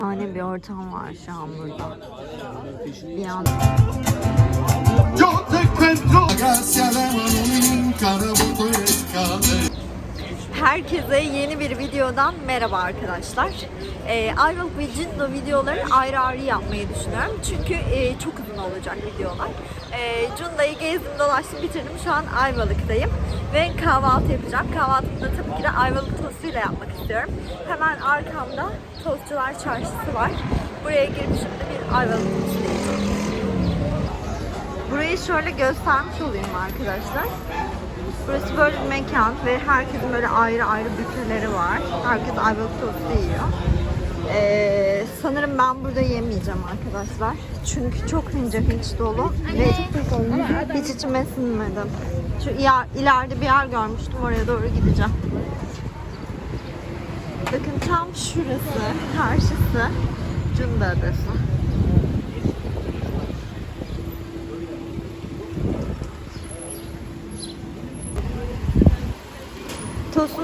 Hani bir ortam var şu an burada. Bir anda. Yo te encuentro gracias de carabuco escale. Herkese yeni bir videodan merhaba arkadaşlar. Ee, Ayvalık ve Cindo videoları ayrı ayrı yapmayı düşünüyorum. Çünkü e, çok uzun olacak videolar. Ee, Cunda'yı gezdim dolaştım bitirdim. Şu an Ayvalık'tayım. Ve kahvaltı yapacağım. Kahvaltımı da tabii ki de Ayvalık tostuyla yapmak istiyorum. Hemen arkamda Tostçular Çarşısı var. Buraya girip şimdi bir Ayvalık tostu yiyeceğim. Burayı şöyle göstermiş olayım arkadaşlar. Burası böyle bir mekan ve herkesin böyle ayrı ayrı büfeleri var. Herkes ayvalık tostu yiyor. Ee, sanırım ben burada yemeyeceğim arkadaşlar. Çünkü çok ince hiç dolu ve hiç içime sinmedi. Şu yer, ileride bir yer görmüştüm oraya doğru gideceğim. Bakın tam şurası, karşısı Cunda Adası.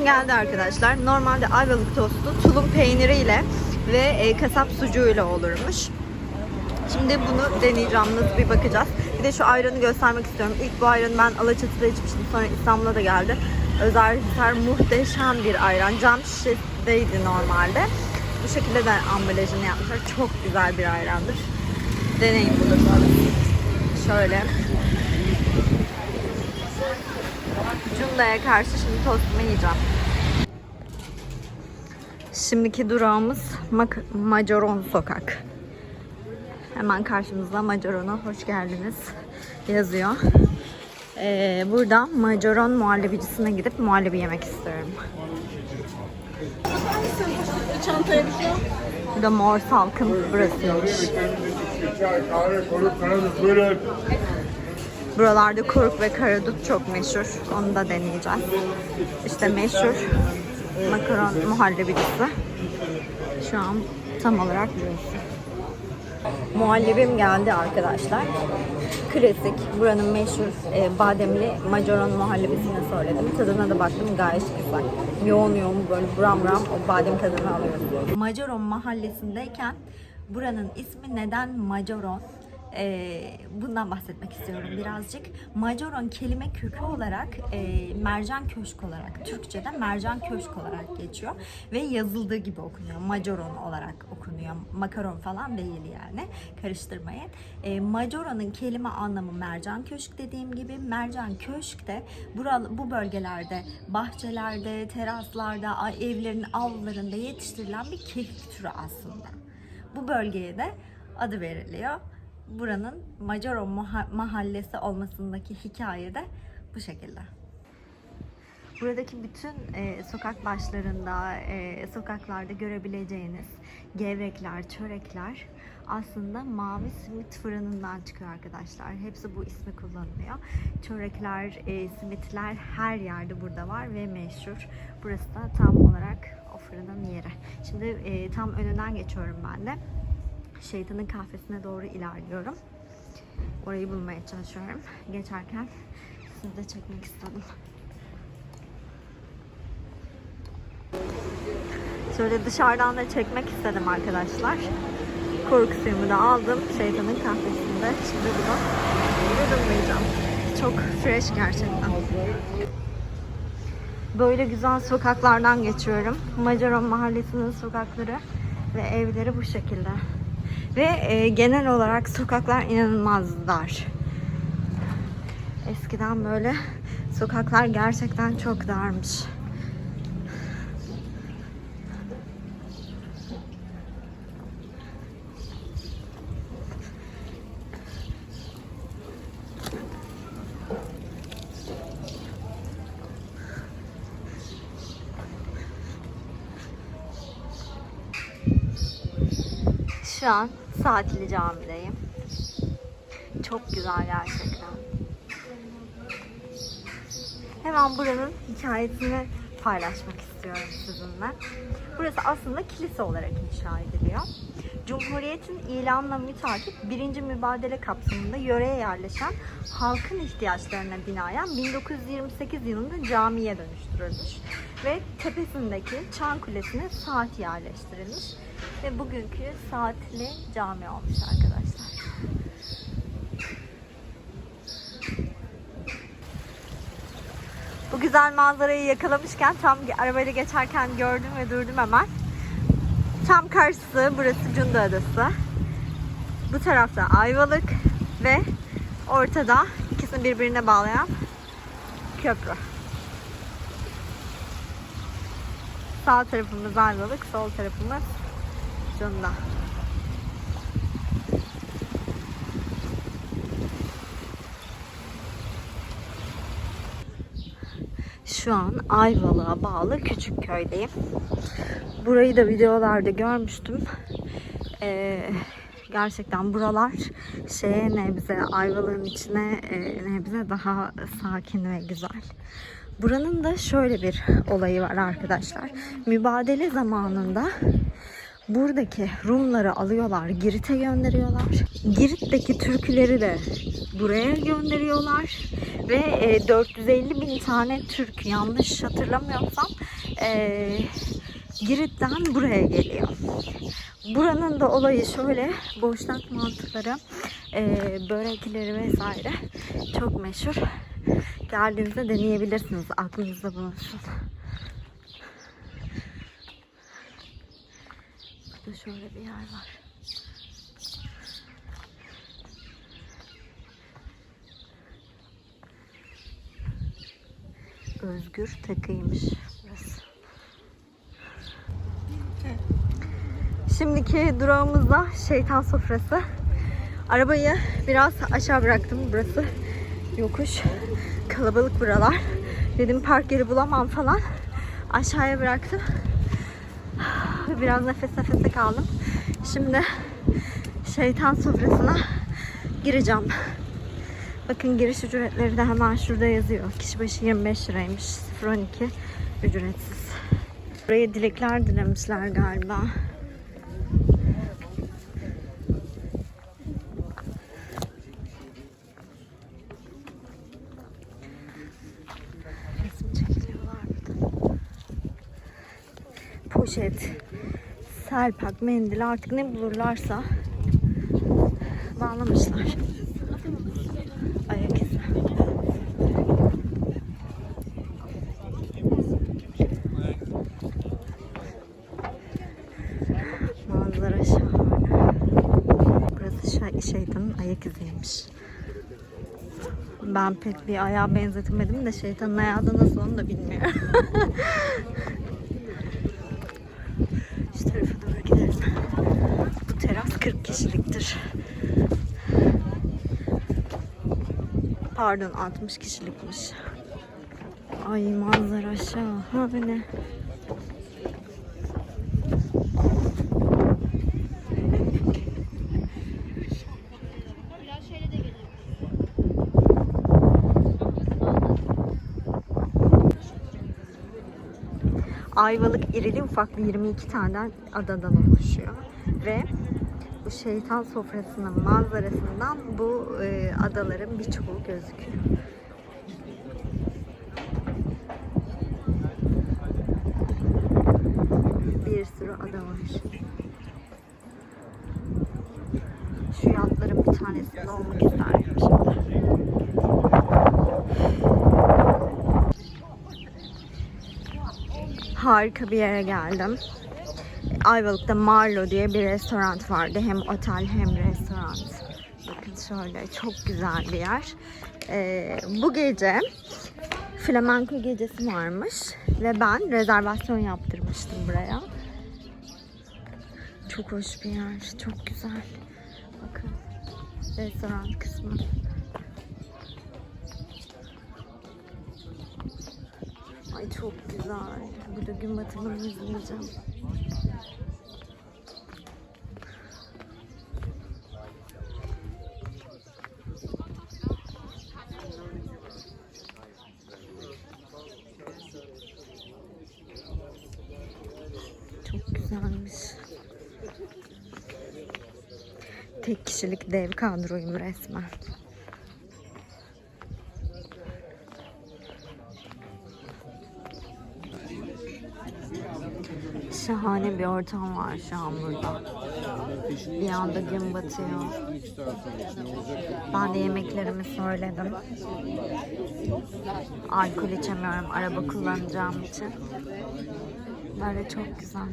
Tostum geldi arkadaşlar. Normalde ayvalık tostu tulum peyniriyle ve e, kasap sucuğuyla olurmuş. Şimdi bunu deneyeceğim. Nasıl bir bakacağız. Bir de şu ayranı göstermek istiyorum. İlk bu ayranı ben Alaçatı'da içmiştim. Sonra İstanbul'a da geldi. Özel muhteşem bir ayran. Cam şişedeydi normalde. Bu şekilde de ambalajını yapmışlar. Çok güzel bir ayrandır. Deneyin bunu. Şöyle. Cunda'ya karşı şimdi tostumu yiyeceğim. Şimdiki durağımız Macaron Sokak. Hemen karşımızda Macaron'a hoş geldiniz yazıyor. Ee, buradan Macaron muhallebicisine gidip muhallebi yemek istiyorum. Çantaya bir şey al. Bu da Mor Salkım burasıymış. Çay, kahve, konuk, kanadı, buyurun. Buralarda kuruk ve karadut çok meşhur. Onu da deneyeceğiz. İşte meşhur makaron muhallebicisi. Şu an tam olarak. Muhallebim geldi arkadaşlar. Klasik, buranın meşhur e, bademli macaron muhallebisini söyledim. Tadına da baktım gayet güzel. Yoğun yoğun böyle buram buram o badem tadını alıyorum. Macaron mahallesindeyken buranın ismi neden Macaron? Ee, bundan bahsetmek istiyorum birazcık. Macaron kelime kökü olarak e, mercan köşk olarak, Türkçe'de mercan köşk olarak geçiyor ve yazıldığı gibi okunuyor. Macaron olarak okunuyor. Makaron falan değil yani. Karıştırmayın. E, Macaron'un kelime anlamı mercan köşk dediğim gibi. Mercan köşk de bural, bu bölgelerde, bahçelerde, teraslarda, evlerin avlularında yetiştirilen bir kekik türü aslında. Bu bölgeye de adı veriliyor. Buranın Macaro maha- mahallesi olmasındaki hikaye de bu şekilde. Buradaki bütün e, sokak başlarında, e, sokaklarda görebileceğiniz gevrekler, çörekler aslında mavi simit fırınından çıkıyor arkadaşlar. Hepsi bu ismi kullanılıyor. Çörekler, e, simitler her yerde burada var ve meşhur. Burası da tam olarak o fırının yeri. Şimdi e, tam önünden geçiyorum ben de. Şeytanın kahvesine doğru ilerliyorum. Orayı bulmaya çalışıyorum. Geçerken sizi de çekmek istedim. Şöyle dışarıdan da çekmek istedim arkadaşlar. Korku suyumu da aldım şeytanın kahvesinde. Şimdi bunu yudumlayacağım. Çok fresh gerçekten. Böyle güzel sokaklardan geçiyorum. Macaron mahallesinin sokakları ve evleri bu şekilde. Ve e, genel olarak sokaklar inanılmaz dar. Eskiden böyle sokaklar gerçekten çok darmış. Şu an Saatli Cami'deyim. Çok güzel gerçekten. Hemen buranın hikayesini paylaşmak istiyorum sizinle. Burası aslında kilise olarak inşa ediliyor. Cumhuriyetin ilanına mütakip birinci mübadele kapsamında yöreye yerleşen halkın ihtiyaçlarına binaen 1928 yılında camiye dönüştürülmüş. ve tepesindeki çan kulesine saat yerleştirilmiş. Ve bugünkü saatli cami olmuş arkadaşlar. Bu güzel manzarayı yakalamışken tam arabayla geçerken gördüm ve durdum hemen. Tam karşısı burası Cunda Adası. Bu tarafta Ayvalık ve ortada ikisini birbirine bağlayan köprü. Sağ tarafımız Ayvalık, sol tarafımız Cunda. Şu an Ayvalık'a bağlı küçük köydeyim. Burayı da videolarda görmüştüm. Ee, gerçekten buralar şeye nebze, Ayvalık'ın içine e, nebze daha sakin ve güzel. Buranın da şöyle bir olayı var arkadaşlar. Mübadele zamanında buradaki Rumları alıyorlar, Girit'e gönderiyorlar. Girit'teki Türkleri de buraya gönderiyorlar. Ve e, 450 bin tane Türk yanlış hatırlamıyorsam e, Girit'ten buraya geliyor. Buranın da olayı şöyle, boşnak mantıları, e, börekleri vesaire çok meşhur. Geldiğinizde deneyebilirsiniz, aklınızda bulunsun. Burada şöyle bir yer var. Özgür Takıymış. Şimdiki durağımızda şeytan sofrası. Arabayı biraz aşağı bıraktım. Burası yokuş. Kalabalık buralar. Dedim park yeri bulamam falan. Aşağıya bıraktım. Biraz nefes nefese kaldım. Şimdi şeytan sofrasına gireceğim. Bakın giriş ücretleri de hemen şurada yazıyor. Kişi başı 25 liraymış. 012 ücretsiz. Buraya dilekler dilemişler galiba. Resim çekiliyorlar. Poşet, selpak, mendil artık ne bulurlarsa bağlamışlar. Ayak izi. Manzara şahane. Burası şey, şeytanın ayak iziymiş. Ben pek bir ayağa benzetemedim de şeytanın ayağı da nasıl onu da bilmiyorum. Şu tarafa gidelim. Bu teras 40 kişiliktir. Pardon 60 kişilikmiş. Ay manzara şahane. Ayvalık irili ufaklı 22 tane adadan oluşuyor. Ve bu şeytan sofrasının manzarasından bu e, adaların birçoğu gözüküyor. Bir sürü ada var. Şu yatların bir tanesinde olmak isterdim şimdi. Harika bir yere geldim. Ayvalık'ta Marlo diye bir restoran vardı. Hem otel hem restoran. Bakın şöyle çok güzel bir yer. Ee, bu gece flamenco gecesi varmış ve ben rezervasyon yaptırmıştım buraya. Çok hoş bir yer, çok güzel. Bakın restoran kısmı. Ay çok güzel. Burada gün batımını izleyeceğim. Çok güzelmiş. Tek kişilik dev kadroyum resmen. Şahane bir ortam var şu an burada. Bir anda gün batıyor. Ben de yemeklerimi söyledim. Alkol içemiyorum araba kullanacağım için. Böyle çok güzel.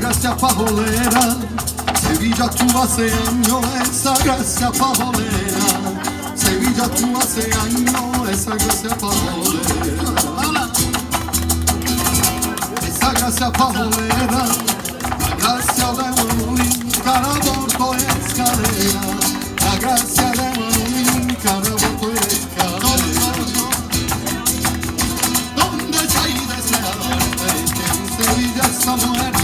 Gracia pajolera Sevilla tu hace años esa gracia pajolera Sevilla tu hace años esa gracia pajolera esa gracia pajolera, la gracia de Manolín, caraborto y escalera, la gracia de Manolín, somewhere